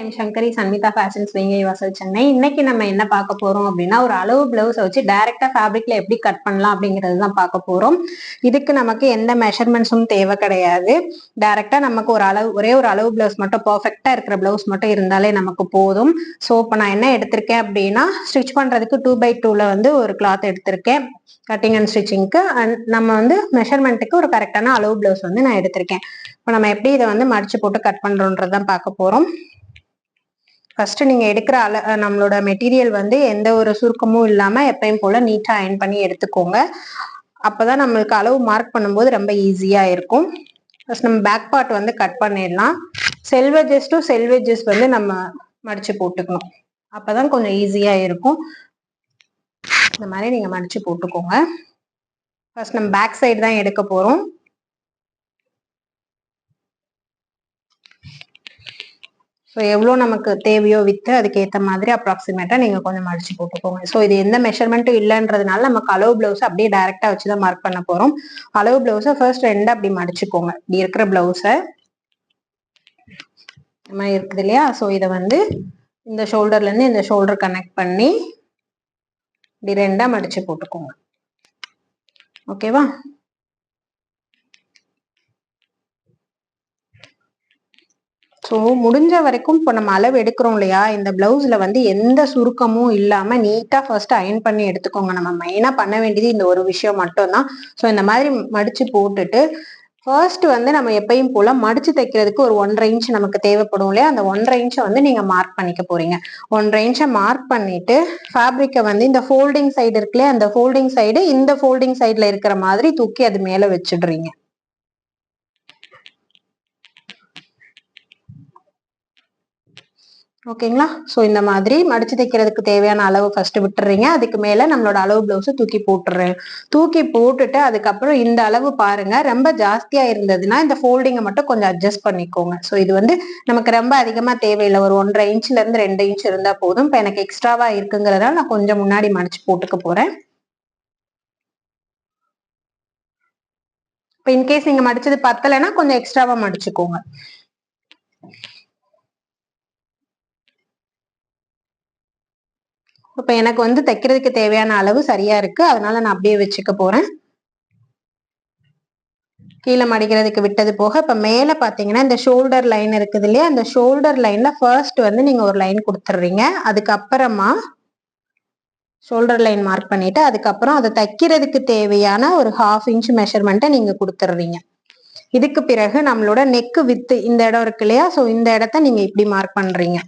M Shankari Sanmitha fashions வேங்கை வாசல் சென்னை. இன்னைக்கு நம்ம என்ன பார்க்க போறோம் அப்படின்னா ஒரு அளவு பிளவுஸை வச்சு டைரக்டா ஃபேப்ரிக்ல எப்படி கட் பண்ணலாம் அப்படிங்கிறது தான் பார்க்க போறோம். இதுக்கு நமக்கு எந்த மெஷர்மெண்ட்ஸும் தேவை கிடையாது. டைரக்டா நமக்கு ஒரு அளவு ஒரே ஒரு அளவு பிளவுஸ் மட்டும் பர்ஃபெக்டா இருக்கிற பிளவுஸ் மட்டும் இருந்தாலே நமக்கு போதும். ஸோ இப்போ நான் என்ன எடுத்திருக்கேன் அப்படின்னா ஸ்டிச் பண்றதுக்கு டூ பை டூல வந்து ஒரு கிளாத் எடுத்திருக்கேன். கட்டிங் அண்ட் ஸ்டிச்சிங்க்கு அண்ட் நம்ம வந்து மெஷர்மெண்ட்டுக்கு ஒரு கரெக்டான அளவு பிளவுஸ் வந்து நான் எடுத்திருக்கேன். இப்போ நம்ம எப்படி இதை வந்து மடிச்சு போட்டு கட் பண்றோன்றதான் பார்க்க போறோம். ஃபர்ஸ்ட் நீங்க எடுக்கிற அள நம்மளோட மெட்டீரியல் வந்து எந்த ஒரு சுருக்கமும் இல்லாம எப்பயும் போல நீட்டா அயன் பண்ணி எடுத்துக்கோங்க. அப்பதான் நம்மளுக்கு அளவு மார்க் பண்ணும்போது ரொம்ப ஈஸியா இருக்கும். ஃபர்ஸ்ட் நம்ம பேக் பார்ட் வந்து கட் பண்ணிடலாம். செல்வெஜஸ் டு செல்வெஜஸ் வந்து நம்ம மடிச்சு போட்டுக்கணும். அப்பதான் கொஞ்சம் ஈஸியா இருக்கும். இந்த மாதிரி நீங்க மடிச்சு போட்டுக்கோங்க. ஃபர்ஸ்ட் நம்ம பேக் சைடு தான் எடுக்க போறோம். ஸோ எவ்வளோ நமக்கு தேவையோ வித்து அதுக்கேற்ற மாதிரி அப்ராக்சிமேட்டாக நீங்கள் கொஞ்சம் அடிச்சு போட்டுக்கோங்க. ஸோ இது எந்த மெஷர்மெண்ட்டும் இல்லைன்றதுனால நமக்கு அளவு பிளவுஸ் அப்படியே டைரெக்டாக வச்சு தான் மார்க் பண்ண போகிறோம் அளவு பிளவுஸை ஃபர்ஸ்ட் ரெண்டு அப்படி மடிச்சுக்கோங்க. இப்படி இருக்கிற பிளவுஸை இந்த மாதிரி இருக்குது இல்லையா? ஸோ இதை வந்து இந்த ஷோல்டர்லேருந்து இந்த ஷோல்டர் கனெக்ட் பண்ணி இப்படி ரெண்டாக மடிச்சு போட்டுக்கோங்க. ஓகேவா ஸோ முடிஞ்ச வரைக்கும் இப்போ நம்ம அளவு எடுக்கிறோம் இல்லையா? இந்த பிளவுஸில் வந்து எந்த சுருக்கமும் இல்லாமல் நீட்டாக ஃபர்ஸ்ட் அயன் பண்ணி எடுத்துக்கோங்க. நம்ம மெயினாக பண்ண வேண்டியது இந்த ஒரு விஷயம் மட்டும்தான். ஸோ இந்த மாதிரி மடித்து போட்டுட்டு ஃபர்ஸ்ட் வந்து நம்ம எப்பயும் போல மடிச்சு தைக்கிறதுக்கு ஒரு ஒன்றரை இன்ச் நமக்கு தேவைப்படும் இல்லையா? அந்த ஒன்றரை இன்ச்சை வந்து நீங்க மார்க் பண்ணிக்க போறீங்க. ஒன்றரை இன்ச்சை மார்க் பண்ணிட்டு ஃபேப்ரிக்கை வந்து இந்த ஃபோல்டிங் சைடு இருக்குல்லையா? அந்த ஃபோல்டிங் சைடு இந்த ஃபோல்டிங் சைடுல இருக்கிற மாதிரி தூக்கி அது மேல வச்சிடுறீங்க. ஓகேங்களா? ஸோ இந்த மாதிரி மடிச்சு தைக்கிறதுக்கு தேவையான அளவு ஃபர்ஸ்ட் விட்டுறீங்க. அதுக்கு மேலே நம்மளோட அளவு ப்ளவுஸை தூக்கி போட்டுறேன். தூக்கி போட்டுட்டு அதுக்கப்புறம் இந்த அளவு பாருங்க. ரொம்ப ஜாஸ்தியா இருந்ததுன்னா இந்த ஃபோல்டிங்கை மட்டும் கொஞ்சம் அட்ஜஸ்ட் பண்ணிக்கோங்க. ஸோ இது வந்து நமக்கு ரொம்ப அதிகமா தேவையில்லை. ஒரு ஒன்றரை இன்ச்ல இருந்து ரெண்டு இன்ச் இருந்தா போதும். இப்போ எனக்கு எக்ஸ்ட்ராவா இருக்குங்கிறதால நான் கொஞ்சம் முன்னாடி மடிச்சு போட்டுக்க போறேன். இப்போ இன்கேஸ் நீங்க மடிச்சது பத்தலைன்னா கொஞ்சம் எக்ஸ்ட்ராவா மடிச்சுக்கோங்க. இப்போ எனக்கு வந்து தைக்கிறதுக்கு தேவையான அளவு சரியா இருக்கு. அதனால நான் அப்படியே வச்சுக்க போறேன். கீழே மடிக்கிறதுக்கு விட்டது போக இப்ப மேல பாத்தீங்கன்னா இந்த ஷோல்டர் லைன் இருக்குது இல்லையா? அந்த ஷோல்டர் லைன்ல ஃபர்ஸ்ட் வந்து நீங்க ஒரு லைன் கொடுத்துட்றீங்க. அதுக்கப்புறமா ஷோல்டர் லைன் மார்க் பண்ணிட்டு அதுக்கப்புறம் அதை தைக்கிறதுக்கு தேவையான ஒரு ஹாஃப் இன்ச் மெஷர்மெண்ட்டை நீங்க கொடுத்துட்றீங்க. இதுக்கு பிறகு நம்மளோட நெக்கு வித்து இந்த இடம் இருக்கு இல்லையா? ஸோ இந்த இடத்த நீங்க இப்படி மார்க் பண்றீங்க.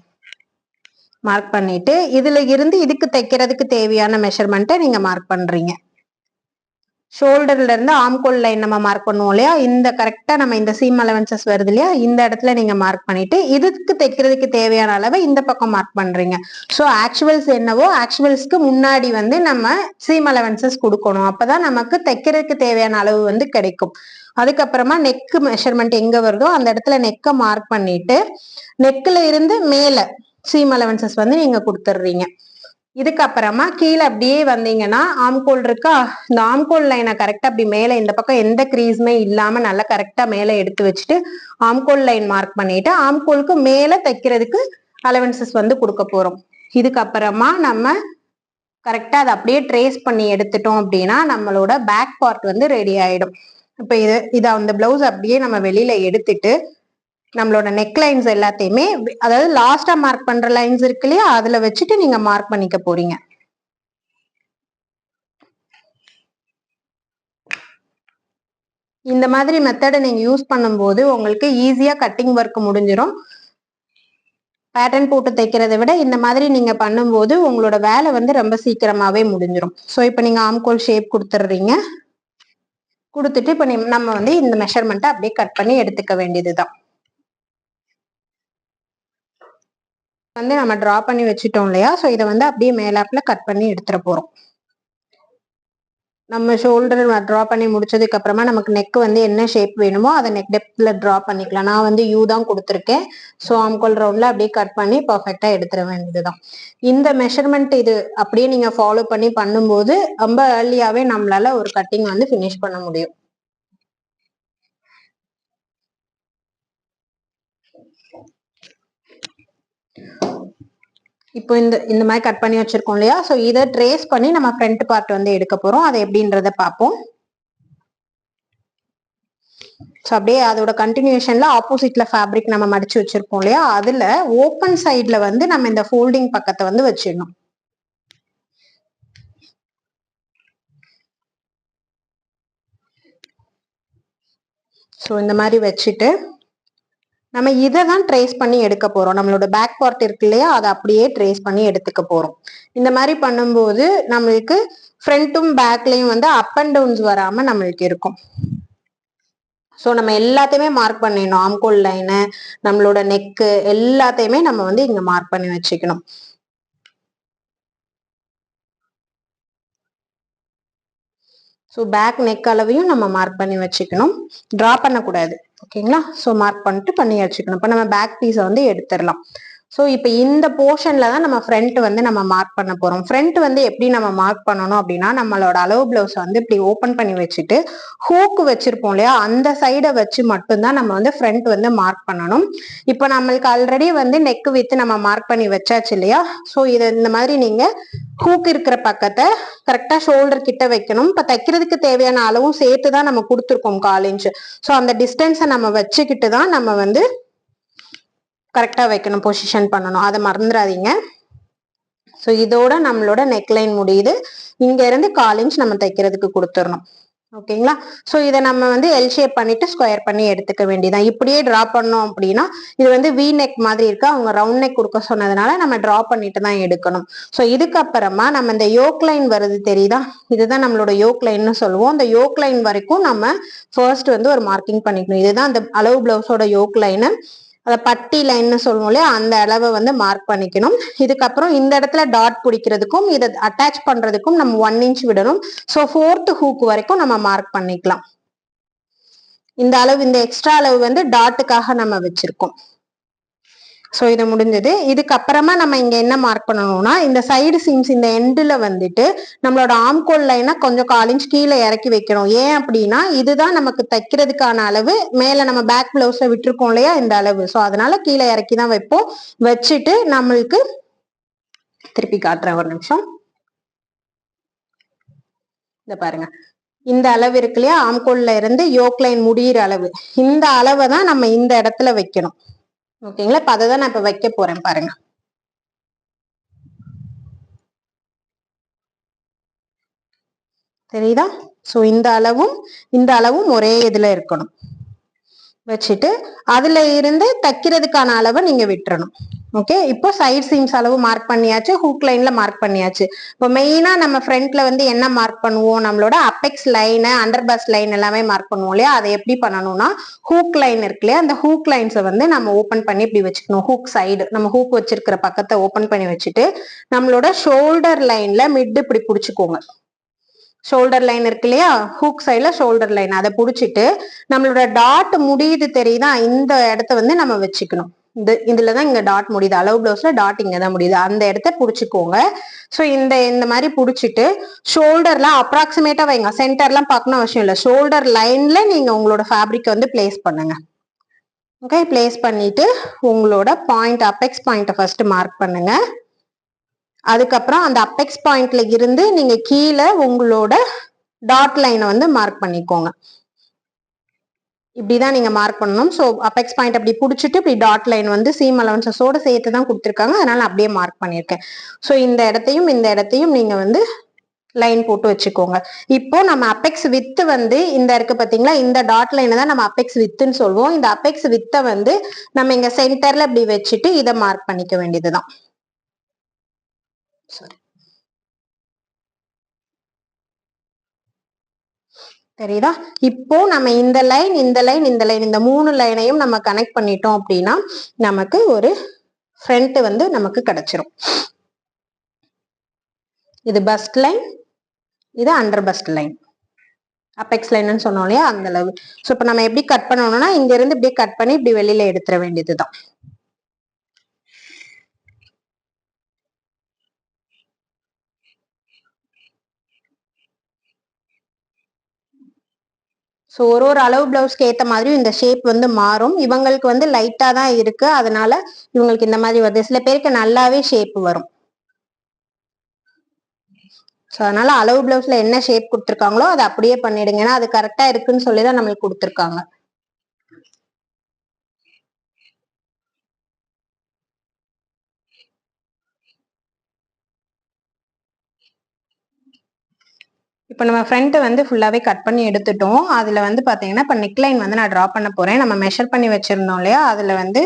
மார்க் பண்ணிட்டு இதுல இருந்து இதுக்கு தைக்கிறதுக்கு தேவையான மெஷர்மெண்ட்டை நீங்க மார்க் பண்றீங்க. ஷோல்டர்ல இருந்து ஆம்கோல் லைன் நம்ம மார்க் பண்ணுவோம் இல்லையா? இந்த கரெக்டா நம்ம இந்த சீம் அலவன்சஸ் வருது இல்லையா? இந்த இடத்துல நீங்க மார்க் பண்ணிட்டு இதுக்கு தைக்கிறதுக்கு தேவையான அளவை இந்த பக்கம் மார்க் பண்றீங்க. ஸோ ஆக்சுவல்ஸ் என்னவோ ஆக்சுவல்ஸ்க்கு முன்னாடி வந்து நம்ம சீம் அலவன்சஸ் கொடுக்கணும். அப்பதான் நமக்கு தைக்கிறதுக்கு தேவையான அளவு வந்து கிடைக்கும். அதுக்கப்புறமா நெக்கு மெஷர்மெண்ட் எங்க வருதோ அந்த இடத்துல நெக்கை மார்க் பண்ணிட்டு நெக்கில் இருந்து மேலே சீம் அலவன்சஸ் வந்து நீங்க கொடுத்துட்றீங்க இதுக்கப்புறமா கீழே அப்படியே வந்தீங்கன்னா ஆம்கோல் இருக்கா? இந்த ஆம்கோல் லைனை கரெக்டாக அப்படி மேலே இந்த பக்கம் எந்த கிரீஸுமே இல்லாமல் நல்லா கரெக்டாக மேலே எடுத்து வச்சுட்டு ஆம்கோல் லைன் மார்க் பண்ணிட்டு ஆம்கோலுக்கு மேலே தைக்கிறதுக்கு அலவன்சஸ் வந்து கொடுக்க போகிறோம் இதுக்கப்புறமா நம்ம கரெக்டாக அதை அப்படியே ட்ரேஸ் பண்ணி எடுத்துட்டோம் அப்படின்னா நம்மளோட பேக் பார்ட் வந்து ரெடி ஆகிடும் இப்போ இது இதை அந்த பிளவுஸ் அப்படியே நம்ம வெளியில் எடுத்துட்டு நம்மளோட நெக் லைன்ஸ் எல்லாத்தையுமே அதாவது லாஸ்டா மார்க் பண்ற லைன்ஸ் இருக்கு இல்லையா அதுல வச்சுட்டு நீங்க மார்க் பண்ணிக்க போறீங்க. இந்த மாதிரி மெத்தடை நீங்க யூஸ் பண்ணும்போது உங்களுக்கு ஈஸியா கட்டிங் ஒர்க் முடிஞ்சிடும் பேட்டர்ன் போட்டு தைக்கிறத விட இந்த மாதிரி நீங்க பண்ணும்போது உங்களோட வேலை வந்து ரொம்ப சீக்கிரமாவே முடிஞ்சிடும் ஸோ இப்போ நீங்க ஆம்கோல் ஷேப் கொடுத்துட்றீங்க. கொடுத்துட்டு இப்போ நம்ம வந்து இந்த மெஷர்மெண்ட்டை அப்படியே கட் பண்ணி எடுத்துக்க வேண்டியதுதான். வந்து நம்ம ட்ரா பண்ணி வச்சுட்டோம் இல்லையா? ஸோ இதை வந்து அப்படியே மேலாப்பில் கட் பண்ணி எடுத்துகிட்டு போகிறோம் நம்ம ஷோல்டர் ட்ரா பண்ணி முடிச்சதுக்கு அப்புறமா நமக்கு நெக் வந்து என்ன ஷேப் வேணுமோ அதை நெக் டெப்த்ல ட்ரா பண்ணிக்கலாம். நான் வந்து யூ தான் கொடுத்துருக்கேன். ஸோ ஆம்கோல் ரவுண்ட்ல அப்படியே கட் பண்ணி பர்ஃபெக்டா எடுத்துட வேண்டியதுதான். இந்த மெஷர்மெண்ட் இது அப்படியே நீங்க ஃபாலோ பண்ணி பண்ணும்போது ரொம்ப ஏர்லியாவே நம்மளால ஒரு கட்டிங் வந்து ஃபினிஷ் பண்ண முடியும். இப்போ இந்த இந்த மாதிரி கட் பண்ணி வச்சிருக்கோம் இல்லையா? ஸோ இதை ட்ரேஸ் பண்ணி நம்ம ஃப்ரண்ட் பார்ட் வந்து எடுக்க போறோம். அது எப்படின்றத பார்ப்போம். ஸோ அப்படியே அதோட கண்டினியூஷன்ல ஆப்போசிட்ல ஃபேப்ரிக் நம்ம மடிச்சு வச்சிருப்போம் இல்லையா? அதுல ஓப்பன் சைட்ல வந்து நம்ம இந்த ஃபோல்டிங் பக்கத்தை வந்து வச்சிடணும். ஸோ இந்த மாதிரி வச்சுட்டு நம்ம இதை தான் ட்ரேஸ் பண்ணி எடுக்க போறோம். நம்மளோட பேக் பார்ட் இருக்கு இல்லையா? அதை அப்படியே ட்ரேஸ் பண்ணி எடுத்துக்க போறோம். இந்த மாதிரி பண்ணும்போது நம்மளுக்கு ஃப்ரண்ட்டும் பேக்லையும் வந்து அப் அண்ட் டவுன்ஸ் வராம நம்மளுக்கு இருக்கும். ஸோ நம்ம எல்லாத்தையுமே மார்க் பண்ணிடணும். ஆம்கோல் லைனு நம்மளோட நெக்கு எல்லாத்தையுமே நம்ம வந்து இங்க மார்க் பண்ணி வச்சுக்கணும். ஸோ பேக் நெக் அளவையும் நம்ம மார்க் பண்ணி வச்சுக்கணும். ட்ரா பண்ணக்கூடாது. ஓகேங்களா? ஸோ மார்க் பண்ணிட்டு பண்ணி வச்சுக்கணும் இப்போ நம்ம பேக் பீஸை வந்து எடுத்துடலாம். ஸோ இப்போ இந்த போர்ஷனில் தான் நம்ம ஃப்ரண்ட் வந்து நம்ம மார்க் பண்ண போகிறோம் ஃப்ரண்ட் வந்து எப்படி நம்ம மார்க் பண்ணணும் அப்படின்னா நம்மளோட அளவு பிளவுஸ் வந்து இப்படி ஓப்பன் பண்ணி வச்சுட்டு ஹூக்கு வச்சுருப்போம் இல்லையா? அந்த சைடை வச்சு மட்டும்தான் நம்ம வந்து ஃப்ரண்ட் வந்து மார்க் பண்ணணும். இப்போ நம்மளுக்கு ஆல்ரெடி வந்து நெக் வித்து நம்ம மார்க் பண்ணி வச்சாச்சு இல்லையா? ஸோ இதை இந்த மாதிரி நீங்கள் ஹூக் இருக்கிற பக்கத்தை கரெக்டாக ஷோல்டர் கிட்ட வைக்கணும். இப்போ தைக்கிறதுக்கு தேவையான அளவும் சேர்த்து தான் நம்ம கொடுத்துருக்கோம் கால் இன்ச்சு ஸோ அந்த டிஸ்டன்ஸை நம்ம வச்சுக்கிட்டு தான் நம்ம வந்து கரெக்டாக வைக்கணும் பொசிஷன் பண்ணணும். அதை மறந்துடாதீங்க. ஸோ இதோட நம்மளோட நெக்லைன் முடியுது. இங்கேருந்து கால் இன்ச் நம்ம தைக்கிறதுக்கு கொடுத்துடணும். ஓகேங்களா? ஸோ இதை நம்ம வந்து எல் ஷேப் பண்ணிட்டு ஸ்கொயர் பண்ணி எடுத்துக்க வேண்டியதான் இப்படியே ட்ரா பண்ணோம் அப்படின்னா இது வந்து வி நெக் மாதிரி இருக்கு. அவங்க ரவுண்ட் நெக் கொடுக்க சொன்னதுனால நம்ம ட்ரா பண்ணிட்டு தான் எடுக்கணும். ஸோ இதுக்கப்புறமா நம்ம இந்த யோக் லைன் வருது தெரியுதா? இதுதான் நம்மளோட யோக் லைன்னு சொல்லுவோம். அந்த யோக் லைன் வரைக்கும் நம்ம ஃபர்ஸ்ட் வந்து ஒரு மார்க்கிங் பண்ணிக்கணும். இதுதான் அந்த அளவு பிளவுஸோட யோக் லைனு அதை பட்டி லைன்னு சொல்லுவோம் இல்லையா அந்த அளவை வந்து மார்க் பண்ணிக்கணும். இதுக்கப்புறம் இந்த இடத்துல டாட் பிடிக்கிறதுக்கும் இதை அட்டாச் பண்றதுக்கும் நம்ம ஒன் இன்ச் விடணும். ஸோ ஃபோர்த் ஹூக் வரைக்கும் நம்ம மார்க் பண்ணிக்கலாம். இந்த அளவு இந்த எக்ஸ்ட்ரா அளவு வந்து டாட்டுக்காக நம்ம வச்சிருக்கோம். ஸோ இது முடிஞ்சது. இதுக்கப்புறமா நம்ம இங்க என்ன மார்க் பண்ணணும்னா இந்த சைடு சீம்ஸ் இந்த எண்டில் வந்துட்டு நம்மளோட ஆம்கோல் லைனை கொஞ்சம் காலிஞ்ச் கீழே இறக்கி வைக்கணும். ஏன் அப்படின்னா இதுதான் நமக்கு தைக்கிறதுக்கான அளவு. மேலே நம்ம பேக் பிளவுஸில் விட்டுருக்கோம் இல்லையா இந்த அளவு. ஸோ அதனால கீழே இறக்கி தான் வைப்போம். வச்சுட்டு நம்மளுக்கு திருப்பி காட்டுறேன் ஒரு நிமிஷம். இந்த பாருங்க. இந்த அளவு இருக்கு இல்லையா ஆம்கோல்ல இருந்து யோக்லைன் முடியிற அளவு. இந்த அளவை தான் நம்ம இந்த இடத்துல வைக்கணும். ஓகேங்களா இப்ப அதை தான் நான் இப்ப வைக்க போறேன் பாருங்க. தெரியுதா? சோ இந்த அளவும் இந்த அளவும் ஒரே இதுல இருக்கணும். வச்சுட்டு அதுல இருந்து தைக்கிறதுக்கான அளவை நீங்க விட்டுறணும். ஓகே இப்போ சைட் சீம்ஸ் அளவு மார்க் பண்ணியாச்சு ஹூக் லைன்ல மார்க் பண்ணியாச்சு. இப்போ மெயினா நம்ம ஃப்ரண்ட்ல வந்து என்ன மார்க் பண்ணுவோம்? நம்மளோட apex line under bust line எல்லாமே மார்க் பண்ணுவோம் இல்லையா? அதை எப்படி பண்ணணும்னா ஹூக் லைன் இருக்கு இல்லையா? அந்த ஹூக் லைன்ஸை வந்து நம்ம ஓப்பன் பண்ணி இப்படி வச்சுக்கணும். ஹூக் சைடு நம்ம ஹூக் வச்சிருக்கிற பக்கத்தை ஓப்பன் பண்ணி வச்சுட்டு நம்மளோட ஷோல்டர் லைன்ல மிட் இப்படி பிடிச்சிக்கோங்க. ஷோல்டர் லைன் இருக்கு இல்லையா? ஹூக் சைட்ல ஷோல்டர் லைன் அதை புடிச்சிட்டு நம்மளோட டாட் முடியுது தெரியுதா? இந்த இடத்த வந்து நம்ம வச்சுக்கணும். இந்த இதுலதான் இங்க டாட் முடியுது. அளவு பிளவுஸ்ல டாட் இங்க தான் முடியுது. அந்த இடத்த புடிச்சுக்கோங்க. ஸோ இந்த இந்த மாதிரி புடிச்சிட்டு ஷோல்டர்ல அப்ராக்சிமேட்டா வைங்க. சென்டர்லாம் பார்க்கணும் அவசியம் இல்லை. ஷோல்டர் லைன்ல நீங்க உங்களோட ஃபேப்ரிக் வந்து பிளேஸ் பண்ணுங்க. ஓகே பிளேஸ் பண்ணிட்டு உங்களோட பாயிண்ட் அப்பெக்ஸ் பாயிண்ட்டை ஃபர்ஸ்ட் மார்க் பண்ணுங்க. அதுக்கப்புறம் அந்த அப்பெக்ஸ் பாயிண்ட்ல இருந்து நீங்க கீழே உங்களோட டாட் லைனை வந்து மார்க் பண்ணிக்கோங்க. இப்படிதான் நீங்க மார்க் பண்ணணும். ஸோ அப்பெக்ஸ் பாயிண்ட் அப்படி பிடிச்சிட்டு இப்படி டாட் லைன் வந்து சீம் அலவன்சஸோட சேர்த்து தான் கொடுத்துருக்காங்க. அதனால அப்படியே மார்க் பண்ணியிருக்கேன். ஸோ இந்த இடத்தையும் இந்த இடத்தையும் நீங்க வந்து லைன் போட்டு வச்சுக்கோங்க. இப்போ நம்ம அப்பெக்ஸ் வித்து வந்து இந்த இருக்கு பாத்தீங்களா? இந்த டாட் லைனை தான் நம்ம அப்பெக்ஸ் வித்துன்னு சொல்லுவோம் இந்த அப்பெக்ஸ் வித்தை வந்து நம்ம இங்க சென்டர்ல இப்படி வச்சுட்டு இதை மார்க் பண்ணிக்க வேண்டியதுதான். சாரி. தெரியுதா? இப்போ நம்ம இந்த லைன் இந்த லைன் இந்த லைன் இந்த மூணு லைனையும் நம்ம கனெக்ட் பண்ணிட்டோம் அப்படின்னா நமக்கு ஒரு ஃப்ரண்ட் வந்து நமக்கு கிடைச்சிரும். இது பஸ்ட் லைன் இது அண்டர் பஸ்ட் லைன் அப்பெக்ஸ் லைன்னு சொன்னோம் இல்லையா? அந்த அளவு. ஸோ இப்போ நம்ம எப்படி கட் பண்ணணும்னா இங்கிருந்து இப்படியே கட் பண்ணி இப்படி வெளியில எடுத்துட வேண்டியதுதான். ஸோ ஒரு ஒரு அளவு பிளவுஸ்க்கு ஏற்ற மாதிரி இந்த ஷேப் வந்து மாறும். இவங்களுக்கு வந்து லைட்டாக தான் இருக்கு. அதனால இவங்களுக்கு இந்த மாதிரி வருது. சில பேருக்கு நல்லாவே ஷேப் வரும். ஸோ அதனால அளவு பிளவுஸ்ல என்ன ஷேப் கொடுத்துருக்காங்களோ அதை அப்படியே பண்ணிடுங்க. ஏன்னா அது கரெக்டாக இருக்குன்னு சொல்லி தான் நம்மளுக்கு கொடுத்துருக்காங்க. இப்போ நம்ம ஃப்ரண்ட்டை வந்து ஃபுல்லாகவே கட் பண்ணி எடுத்துட்டோம். அதில் வந்து பார்த்தீங்கன்னா இப்போ நெக்லைன் வந்து நான் ட்ரா பண்ண போகிறேன் நம்ம மெஷர் பண்ணி வச்சுருந்தோம் இல்லையா? அதில் வந்து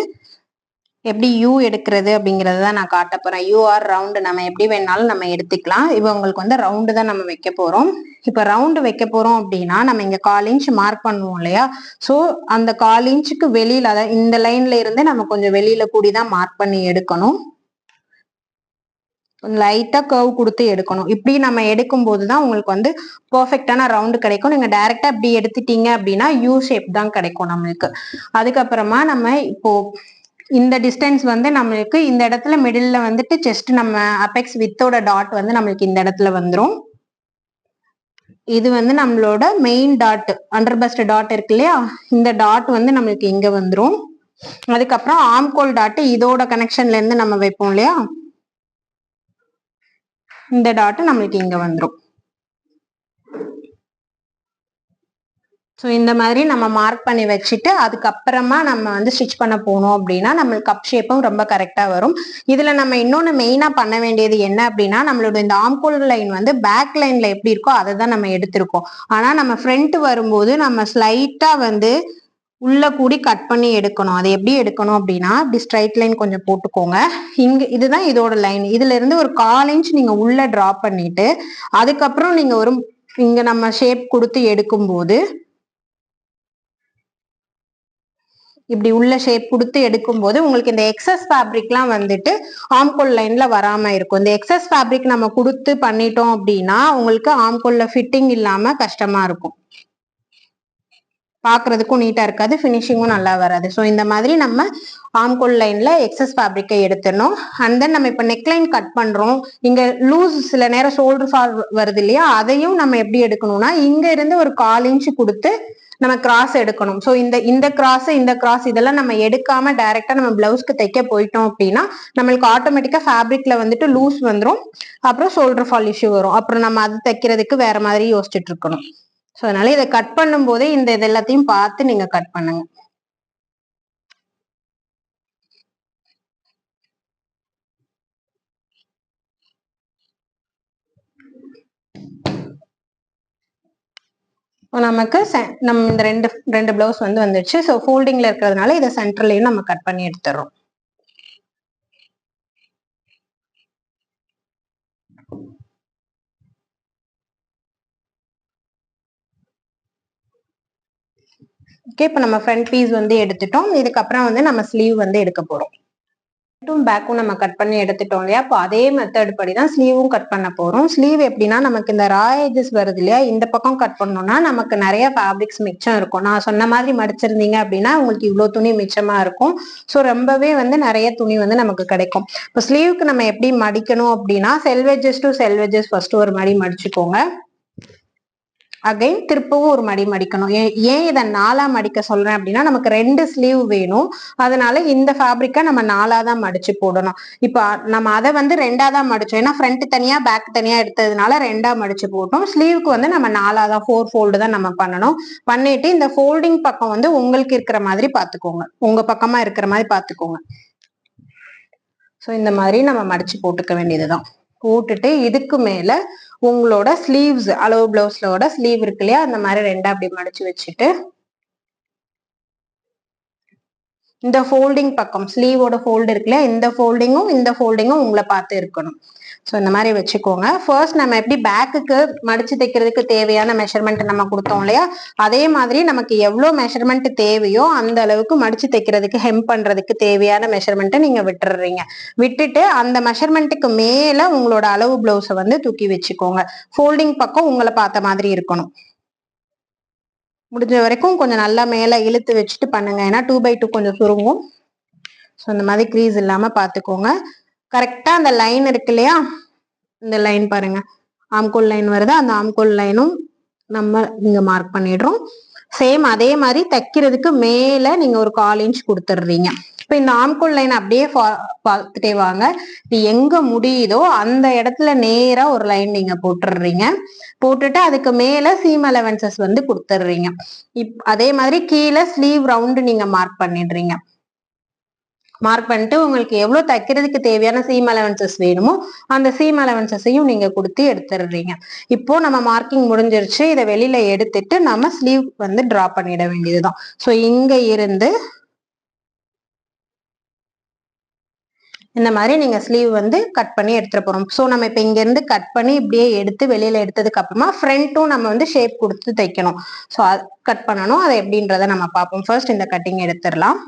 எப்படி யூ எடுக்கிறது அப்படிங்கிறத தான் நான் காட்ட போகிறேன் யூஆர் ரவுண்டு நம்ம எப்படி வேணாலும் நம்ம எடுத்துக்கலாம். இப்போ உங்களுக்கு வந்து ரவுண்டு தான் நம்ம வைக்க போகிறோம் இப்போ ரவுண்டு வைக்க போகிறோம் அப்படின்னா நம்ம இங்கே கால் இன்ச் மார்க் பண்ணுவோம் இல்லையா? ஸோ அந்த கால் இன்ச்சுக்கு வெளியில் அதாவது இந்த லைன்ல இருந்து நம்ம கொஞ்சம் வெளியில் கூடி தான் மார்க் பண்ணி எடுக்கணும். லைட்டா கர்வ் கொடுத்து எடுக்கணும். இப்படி நம்ம எடுக்கும் போது தான் உங்களுக்கு வந்து பர்ஃபெக்டான ரவுண்டு கிடைக்கும். நீங்க டைரக்டா இப்படி எடுத்துட்டீங்க அப்படின்னா யூ ஷேப் தான் கிடைக்கும் நம்மளுக்கு. அதுக்கப்புறமா நம்ம இப்போ இந்த டிஸ்டன்ஸ் வந்து நம்மளுக்கு இந்த இடத்துல மிடில்ல வந்துட்டு செஸ்ட் நம்ம அபெக்ஸ் வித்தோட டாட் வந்து நம்மளுக்கு இந்த இடத்துல வந்துடும் இது வந்து நம்மளோட main dot under bust dot இருக்கு இல்லையா? இந்த டாட் வந்து நம்மளுக்கு இங்க வந்துடும் அதுக்கப்புறம் ஆம்கோல் டாட் இதோட கனெக்ஷன்ல இருந்து நம்ம வைப்போம் இல்லையா? இந்த டாட் நம்மளுக்கு இங்க வந்துடும் ஸோ இந்த மாதிரி நம்ம மார்க் பண்ணி வச்சுட்டு அதுக்கப்புறமா நம்ம வந்து ஸ்டிச் பண்ண போனோம் அப்படின்னா நம்மளுக்கு கப் ஷேப்பும் ரொம்ப கரெக்டாக வரும். இதில் நம்ம இன்னொன்று மெயினாக பண்ண வேண்டியது என்ன அப்படின்னா நம்மளோட இந்த ஆம்கோல் லைன் வந்து பேக் லைனில் எப்படி இருக்கோ அதை தான் நம்ம எடுத்திருக்கோம். ஆனால் நம்ம ஃப்ரண்ட் வரும்போது நம்ம ஸ்லைட்டாக வந்து உள்ள கூடி கட் பண்ணி எடுக்கணும். அதை எப்படி எடுக்கணும் அப்படின்னா இப்படி ஸ்ட்ரைட் லைன் கொஞ்சம் போட்டுக்கோங்க. இங்க இதுதான் இதோட லைன் இதுல இருந்து ஒரு கால் இன்ச் நீங்க உள்ள டிரா பண்ணிட்டு அதுக்கப்புறம் நீங்க ஒரு இங்க நம்ம ஷேப் கொடுத்து எடுக்கும் போது இப்படி உள்ள ஷேப் கொடுத்து எடுக்கும் போது உங்களுக்கு இந்த எக்ஸஸ் ஃபேப்ரிக்லாம் வந்துட்டு ஆம்கோல் லைன்ல வராம இருக்கும். இந்த எக்ஸஸ் ஃபேப்ரிக் நம்ம கொடுத்து பண்ணிட்டோம் அப்படின்னா உங்களுக்கு ஆம்கோல்ல ஃபிட்டிங் இல்லாம கஷ்டமா இருக்கும். பார்க்கறதுக்கும் நீட்டாக இருக்காது ஃபினிஷிங்கும் நல்லா வராது. ஸோ இந்த மாதிரி நம்ம ஆம்கோல் லைனில் எக்ஸஸ் ஃபேப்ரிக்கை எடுத்துடணும். அண்ட் தென் நம்ம இப்போ நெக்லைன் கட் பண்ணுறோம் இங்கே லூஸ் சில நேரம் ஷோல்டர் ஃபால் வருது இல்லையா? அதையும் நம்ம எப்படி எடுக்கணும்னா இங்கே இருந்து ஒரு கால் இன்ச் கொடுத்து நம்ம கிராஸ் எடுக்கணும். ஸோ இந்த இந்த கிராஸ் இந்த கிராஸ் இதெல்லாம் நம்ம எடுக்காம டைரக்டா நம்ம பிளவுஸ்க்கு தைக்க போயிட்டோம் அப்படின்னா நம்மளுக்கு ஆட்டோமேட்டிக்கா ஃபேப்ரிக்ல வந்துட்டு லூஸ் வந்துடும் அப்புறம் ஷோல்டர் ஃபால் இஷ்யூ வரும். அப்புறம் நம்ம அது தைக்கிறதுக்கு வேற மாதிரி யோசிச்சுட்டு இருக்கணும். ஸோ அதனால இதை கட் பண்ணும் போதே இந்த இது எல்லாத்தையும் பார்த்து நீங்க கட் பண்ணுங்க. நமக்கு நம்ம இந்த ரெண்டு ரெண்டு பிளவுஸ் வந்து வந்துச்சு ஸோ ஃபோல்டிங்ல இருக்கிறதுனால இதை சென்டர்லயும் நம்ம கட் பண்ணி எடுத்துறோம் ஓகே இப்போ நம்ம ஃப்ரண்ட் பீஸ் வந்து எடுத்துட்டோம். இதுக்கப்புறம் வந்து நம்ம ஸ்லீவ் வந்து எடுக்க போறோம். ஃப்ரண்ட்டும் பேக்கும் நம்ம கட் பண்ணி எடுத்துட்டோம் இல்லையா? அப்போ அதே மெத்தட் படி தான் ஸ்லீவும் கட் பண்ண போறோம். ஸ்லீவ் எப்படின்னா நமக்கு இந்த ரா ஏஜஸ் வருது இல்லையா? இந்த பக்கம் கட் பண்ணோம்னா நமக்கு நிறைய ஃபேப்ரிக்ஸ் மிச்சம் இருக்கும். நான் சொன்ன மாதிரி மடிச்சிருந்தீங்க அப்படின்னா உங்களுக்கு இவ்வளோ துணி மிச்சமா இருக்கும். ஸோ ரொம்பவே வந்து நிறைய துணி வந்து நமக்கு கிடைக்கும். இப்போ ஸ்லீவுக்கு நம்ம எப்படி மடிக்கணும் அப்படின்னா செல்வெஜஸ் டு செல்வெஜஸ் ஃபர்ஸ்ட் ஒரு மாதிரி மடிச்சுக்கோங்க. அகைன் திருப்பவும் ஒரு மடி மடிக்கணும். ஏன் இதை நாலா மடிக்க சொல்றேன் அப்படின்னா நமக்கு ரெண்டு ஸ்லீவ் வேணும். அதனால இந்த ஃபேப்ரிக்கை நம்ம நாலா தான் மடிச்சு போடணும். இப்போ நம்ம அதை வந்து ரெண்டா தான் மடிச்சோம். ஏன்னா ஃப்ரண்ட் தனியா பேக் தனியா எடுத்ததுனால ரெண்டா மடிச்சு போட்டோம். ஸ்லீவுக்கு வந்து நம்ம நாலா தான் ஃபோர் ஃபோல்டு தான் நம்ம பண்ணணும். பண்ணிட்டு இந்த ஃபோல்டிங் பக்கம் வந்து உங்களுக்கு இருக்கிற மாதிரி பாத்துக்கோங்க உங்க பக்கமா இருக்கிற மாதிரி பாத்துக்கோங்க ஸோ இந்த மாதிரி நம்ம மடிச்சு போட்டுக்க வேண்டியதுதான். போட்டுட்டு இதுக்கு மேல உங்களோட ஸ்லீவ்ஸ் அளவு பிளவுஸ்லோட ஸ்லீவ் இருக்கு இல்லையா? அந்த மாதிரி ரெண்டா அப்படி மடிச்சு வச்சுட்டு இந்த ஃபோல்டிங் பக்கம் ஸ்லீவோட ஃபோல்டு இருக்குல்ல இந்த ஃபோல்டிங்கும் இந்த ஃபோல்டிங்கும் உங்களை பார்த்து இருக்கணும். ஸோ இந்த மாதிரி வச்சுக்கோங்க. ஃபர்ஸ்ட் நம்ம எப்படி பேக்குக்கு மடிச்சு தைக்கிறதுக்கு தேவையான மெஷர்மெண்ட் நம்ம கொடுத்தோம் இல்லையா? அதே மாதிரி நமக்கு எவ்வளோ மெஷர்மெண்ட் தேவையோ அந்த அளவுக்கு மடிச்சு தைக்கிறதுக்கு ஹெம்ப் பண்றதுக்கு தேவையான மெஷர்மெண்ட்டை நீங்க விட்டுடுறீங்க விட்டுட்டு அந்த மெஷர்மெண்ட்டுக்கு மேல உங்களோட அளவு பிளவுஸை வந்து தூக்கி வச்சுக்கோங்க. ஃபோல்டிங் பக்கம் உங்களை பார்த்த மாதிரி இருக்கணும். முடிஞ்ச வரைக்கும் கொஞ்சம் நல்லா மேலே இழுத்து வச்சுட்டு பண்ணுங்க. ஏன்னா டூ பை டூ கொஞ்சம் சுருங்கும். ஸோ இந்த மாதிரி க்ரீஸ் இல்லாமல் பார்த்துக்கோங்க கரெக்டாக அந்த லைன் இருக்கு இல்லையா? இந்த லைன் பாருங்க. ஆம்கோல் லைன் வருது? அந்த ஆம்கோல் லைனும் நம்ம இங்கே மார்க் பண்ணிடுறோம். சேம் அதே மாதிரி தைக்கிறதுக்கு மேலே நீங்கள் ஒரு கால் இன்ச் கொடுத்துட்றீங்க. இப்போ இந்த ஆம்கோல் லைன் அப்படியே பார்த்துட்டே வாங்க. இது எங்க முடியுதோ அந்த இடத்துல நேரா ஒரு லைன் நீங்க போட்டுடுறீங்க. போட்டுட்டு அதுக்கு மேல சீம் அலவன்சஸ் வந்து கொடுத்துடுறீங்க. இப் அதே மாதிரி கீழே ஸ்லீவ் ரவுண்டு நீங்க மார்க் பண்ணிடுறீங்க. மார்க் பண்ணிட்டு உங்களுக்கு எவ்வளோ தைக்கிறதுக்கு தேவையான சீம் அலவன்சஸ் வேணுமோ அந்த சீம் அலவன்சஸையும் நீங்க கொடுத்து எடுத்துடுறீங்க. இப்போ நம்ம மார்க்கிங் முடிஞ்சிருச்சு. இதை வெளியில எடுத்துட்டு நம்ம ஸ்லீவ் வந்து டிரா பண்ணிட வேண்டியதுதான். ஸோ இங்க இருந்து இந்த மாதிரி நீங்க ஸ்லீவ் வந்து கட் பண்ணி எடுத்துட்டு போறோம். ஸோ நம்ம இப்ப இங்க இருந்து கட் பண்ணி இப்படியே எடுத்து வெளியில எடுத்ததுக்கு அப்புறமா ஃப்ரண்ட்டும் நம்ம வந்து ஷேப் கொடுத்து தைக்கணும். ஸோ கட் பண்ணணும். அதை எப்படின்றத நம்ம பார்ப்போம். ஃபர்ஸ்ட் இந்த கட்டிங் எடுத்துடலாம்.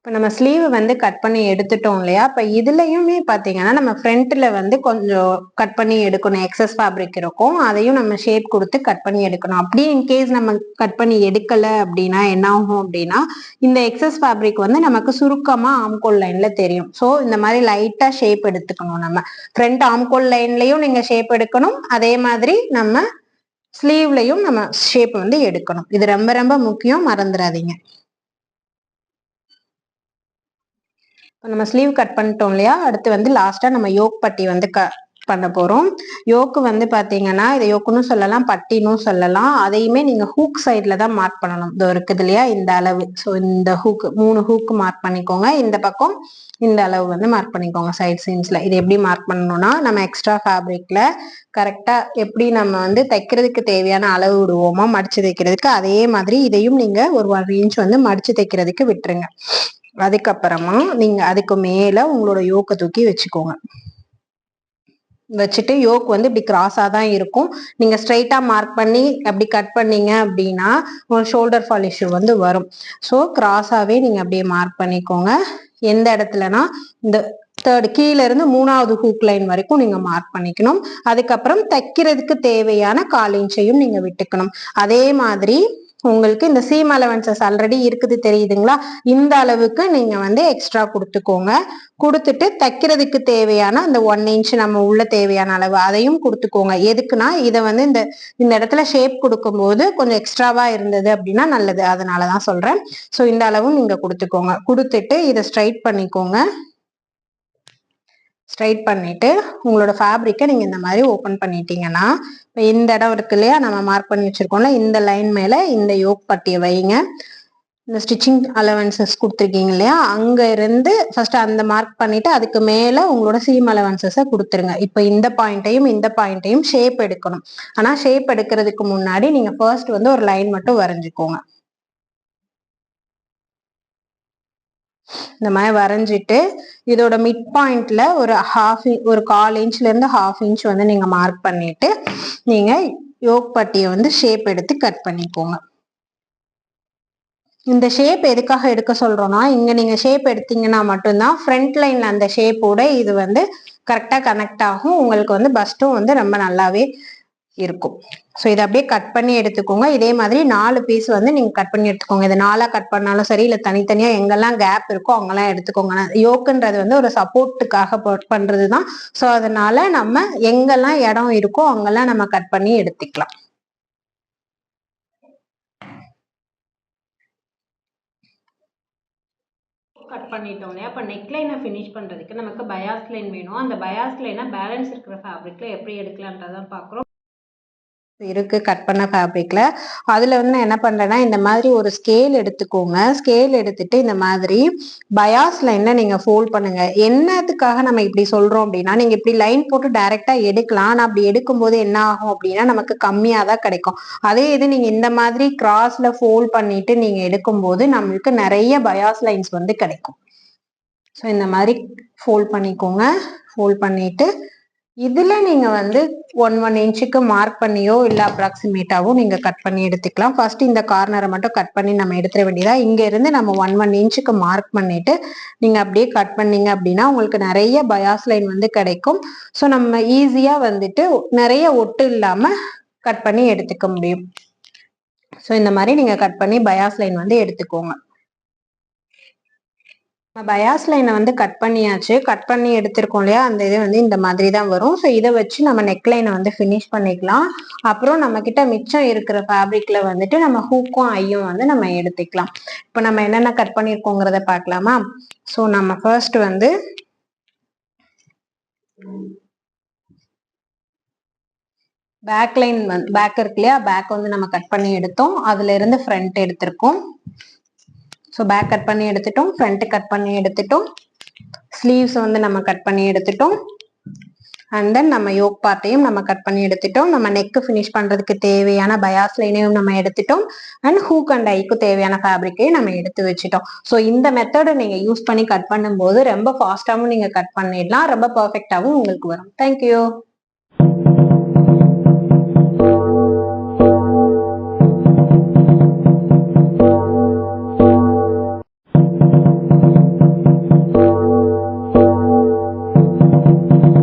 இப்போ நம்ம ஸ்லீவ் வந்து கட் பண்ணி எடுத்துட்டோம் இல்லையா? இப்போ இதுலையுமே பார்த்தீங்கன்னா நம்ம ஃப்ரண்ட்டில் வந்து கொஞ்சம் கட் பண்ணி எடுக்கணும். எக்ஸஸ் ஃபேப்ரிக் இருக்கும். அதையும் நம்ம ஷேப் கொடுத்து கட் பண்ணி எடுக்கணும். அப்படி இன்கேஸ் நம்ம கட் பண்ணி எடுக்கலை அப்படின்னா என்ன ஆகும் அப்படின்னா இந்த எக்ஸஸ் ஃபேப்ரிக் வந்து நமக்கு சுருக்கமாக ஆம்கோல் லைனில் தெரியும். ஸோ இந்த மாதிரி லைட்டாக ஷேப் எடுத்துக்கணும் நம்ம. ஃப்ரண்ட் ஆம்கோல் லைன்லையும் நீங்கள் ஷேப் எடுக்கணும். அதே மாதிரி நம்ம ஸ்லீவ்லையும் நம்ம ஷேப் வந்து எடுக்கணும். இது ரொம்ப ரொம்ப முக்கியம். மறந்துடாதீங்க. நம்ம ஸ்லீவ் கட் பண்ணிட்டோம் இல்லையா? அடுத்து வந்து லாஸ்டா நம்ம யோக் பட்டி வந்து க பண்ண போறோம். யோக்கு வந்து பாத்தீங்கன்னா இதை யோக்குன்னு சொல்லலாம் பட்டினும் சொல்லலாம். அதையுமே நீங்க ஹூக் சைட்ல தான் மார்க் பண்ணணும். இதோ இருக்குது இல்லையா? இந்த அளவு. ஸோ இந்த ஹூக் மூணு ஹூக்கு மார்க் பண்ணிக்கோங்க. இந்த பக்கம் இந்த அளவு வந்து மார்க் பண்ணிக்கோங்க சைட் சீன்ஸ்ல இது எப்படி மார்க் பண்ணணும்னா நம்ம எக்ஸ்ட்ரா ஃபேப்ரிக்ல கரெக்டா எப்படி நம்ம வந்து தைக்கிறதுக்கு தேவையான அளவு விடுவோமோ மடிச்சு தைக்கிறதுக்கு அதே மாதிரி இதையும் நீங்க ஒரு ஒன் இன்ச் வந்து மடிச்சு தைக்கிறதுக்கு விட்டுருங்க. அதுக்கப்புறமா நீங்க அதுக்கு மேல உங்களோட யோக்கை தூக்கி வச்சுக்கோங்க. வச்சுட்டு யோக் வந்து இப்படி கிராஸா தான் இருக்கும். நீங்க ஸ்ட்ரைட்டா மார்க் பண்ணி அப்படி கட் பண்ணீங்க அப்படின்னா ஒரு ஷோல்டர் ஃபால் இஷ்யூ வந்து வரும். ஸோ கிராஸாவே நீங்க அப்படியே மார்க் பண்ணிக்கோங்க. எந்த இடத்துலனா இந்த தேர்ட் கீழே இருந்து மூணாவது ஹூக் லைன் வரைக்கும் நீங்க மார்க் பண்ணிக்கணும். அதுக்கப்புறம் தைக்கிறதுக்கு தேவையான கால் இன்ச்சையும் நீங்க விட்டுக்கணும். அதே மாதிரி உங்களுக்கு இந்த சீம் அலவன்சஸ் ஆல்ரெடி இருக்குது தெரியுதுங்களா? இந்த அளவுக்கு நீங்க வந்து எக்ஸ்ட்ரா கொடுத்துக்கோங்க. கொடுத்துட்டு தைக்கிறதுக்கு தேவையான அந்த ஒன் இன்ச் நம்ம உள்ள தேவையான அளவு அதையும் கொடுத்துக்கோங்க. எதுக்குன்னா இதை வந்து இந்த இந்த இடத்துல ஷேப் கொடுக்கும்போது கொஞ்சம் எக்ஸ்ட்ராவா இருந்தது அப்படின்னா நல்லது. அதனாலதான் சொல்றேன். ஸோ இந்த அளவும் நீங்க கொடுத்துக்கோங்க. கொடுத்துட்டு இதை ஸ்ட்ரைட் பண்ணிக்கோங்க. ஸ்ட்ரைட் பண்ணிவிட்டு உங்களோட ஃபேப்ரிக்கை நீங்கள் இந்த மாதிரி ஓப்பன் பண்ணிட்டீங்கன்னா இப்போ இந்த இடம் இருக்கு இல்லையா நம்ம மார்க் பண்ணி வச்சுருக்கோம்ல இந்த லைன் மேலே இந்த யோக் பட்டியை வைங்க. இந்த ஸ்டிச்சிங் அலவன்சஸ் கொடுத்துருக்கீங்க இல்லையா அங்கே இருந்து ஃபர்ஸ்ட் அந்த மார்க் பண்ணிவிட்டு அதுக்கு மேலே உங்களோட சீம் அலவன்சஸை கொடுத்துருங்க. இப்போ இந்த பாயிண்ட்டையும் இந்த பாயிண்ட்டையும் ஷேப் எடுக்கணும். ஆனால் ஷேப் எடுக்கிறதுக்கு முன்னாடி நீங்கள் ஃபர்ஸ்ட் வந்து ஒரு லைன் மட்டும் வரைஞ்சிக்கோங்க. இந்த மாதிரி வரைஞ்சிட்டு இதோட மிட் பாயிண்ட்ல ஒரு ஹாஃப் ஒரு கால் இன்ச்ல இருந்து ஹாஃப் இன்ச் வந்து நீங்க மார்க் பண்ணிட்டு நீங்க யோக் பட்டியை வந்து ஷேப் எடுத்து கட் பண்ணிக்கோங்க. இந்த ஷேப் எதுக்காக எடுக்க சொல்றோம்னா இங்க நீங்க ஷேப் எடுத்தீங்கன்னா மட்டும்தான் ஃப்ரண்ட் லைன்ல அந்த ஷேப்போட இது வந்து கரெக்டா கனெக்ட் ஆகும். உங்களுக்கு வந்து பஸ்ட்டும் வந்து ரொம்ப நல்லாவே இருக்கும். ஸோ இதை அப்படியே கட் பண்ணி எடுத்துக்கோங்க. இதே மாதிரி நாலு பீஸ் வந்து நீங்கள் கட் பண்ணி எடுத்துக்கோங்க. இதை நாலாக கட் பண்ணாலும் சரி இல்லை தனித்தனியாக எங்கெல்லாம் கேப் இருக்கோ அங்கெல்லாம் எடுத்துக்கோங்க. யோக்குன்றது வந்து ஒரு சப்போர்ட்டுக்காக பண்ணுறது தான் ஸோ அதனால நம்ம எங்கெல்லாம் இடம் இருக்கோ அங்கெல்லாம் நம்ம கட் பண்ணி எடுத்துக்கலாம். கட் பண்ணிட்டோம் இல்லையா? அப்போ நெக் லைனை ஃபினிஷ் பண்ணுறதுக்கு நமக்கு பயாஸ் லைன் வேணும். அந்த பயாஸ் லைனை பேலன்ஸ் இருக்கிற ஃபேப்ரிக்கில் எப்படி எடுக்கலான்றதான் பார்க்குறோம் இருக்கு கட் பண்ண ஃபேப்ரிக்ல அதுல வந்து நான் என்ன பண்றேன்னா இந்த மாதிரி ஒரு ஸ்கேல் எடுத்துக்கோங்க. ஸ்கேல் எடுத்துட்டு இந்த மாதிரி பயாஸ் லைன்ல நீங்க ஃபோல்ட் பண்ணுங்க. என்னத்துக்காக நம்ம இப்படி சொல்றோம் அப்படின்னா நீங்க இப்படி லைன் போட்டு டைரக்டா எடுக்கலாம். ஆனா அப்படி எடுக்கும்போது என்ன ஆகும் அப்படின்னா நமக்கு கம்மியா தான் கிடைக்கும். அதே இது நீங்க இந்த மாதிரி கிராஸ்ல ஃபோல்ட் பண்ணிட்டு நீங்க எடுக்கும்போது நம்மளுக்கு நிறைய பயாஸ் லைன்ஸ் வந்து கிடைக்கும். ஸோ இந்த மாதிரி ஃபோல்ட் பண்ணிக்கோங்க. ஃபோல்ட் பண்ணிட்டு இதுல நீங்க வந்து ஒன் ஒன் இன்ச்சுக்கு மார்க் பண்ணியோ இல்ல அப்ராக்சிமேட்டாவோ நீங்க கட் பண்ணி எடுத்துக்கலாம். ஃபர்ஸ்ட் இந்த கார்னரை மட்டும் கட் பண்ணி நம்ம எடுத்துட வேண்டியதா? இங்க இருந்து நம்ம ஒன் ஒன் இன்ச்சுக்கு மார்க் பண்ணிட்டு நீங்க அப்படியே கட் பண்ணீங்க அப்படின்னா உங்களுக்கு நிறைய பயாஸ் லைன் வந்து கிடைக்கும். ஸோ நம்ம ஈஸியா வந்துட்டு நிறைய ஒட்டு இல்லாம கட் பண்ணி எடுத்துக்க முடியும். ஸோ இந்த மாதிரி நீங்க கட் பண்ணி பயாஸ் லைன் வந்து எடுத்துக்கோங்க. பயாஸ் லைனை வந்து கட் பண்ணியாச்சு. கட் பண்ணி எடுத்திருக்கோம் இல்லையா? அந்த இது வந்து இந்த மாதிரி தான் வரும். ஸோ இதை வச்சு நம்ம நெக் லைனை வந்து ஃபினிஷ் பண்ணிக்கலாம். அப்புறம் நம்ம கிட்ட மிச்சம் இருக்கிற ஃபேப்ரிக்ல வந்துட்டு நம்ம ஹூக்கும் ஐயும் வந்து நம்ம எடுத்துக்கலாம். இப்போ நம்ம என்னென்ன கட் பண்ணியிருக்கோங்கிறத பார்க்கலாமா? ஸோ நம்ம ஃபர்ஸ்ட் வந்து பேக் லைன் வந்து பேக் இருக்கு இல்லையா? பேக் வந்து நம்ம கட் பண்ணி எடுத்தோம். அதுல இருந்து ஃப்ரண்ட் எடுத்திருக்கோம். ஸோ பேக் கட் பண்ணி எடுத்துட்டோம். ஃப்ரண்ட் கட் பண்ணி எடுத்துட்டோம். ஸ்லீவ்ஸ் வந்து நம்ம கட் பண்ணி எடுத்துட்டோம். அண்ட் தென் நம்ம யோக் பார்ட்டையும் நம்ம கட் பண்ணி எடுத்துட்டோம். நம்ம நெக்கு ஃபினிஷ் பண்றதுக்கு தேவையான பயாஸ் லைனையும் நம்ம எடுத்துட்டோம். அண்ட் ஹூக் அண்ட் ஐக்கு தேவையான ஃபேப்ரிக்கையும் நம்ம எடுத்து வச்சுட்டோம். ஸோ இந்த மெத்தடை நீங்க யூஸ் பண்ணி கட் பண்ணும்போது ரொம்ப ஃபாஸ்டாகவும் நீங்க கட் பண்ணிடலாம். ரொம்ப பர்ஃபெக்டாகவும் உங்களுக்கு வரும். தேங்க்யூ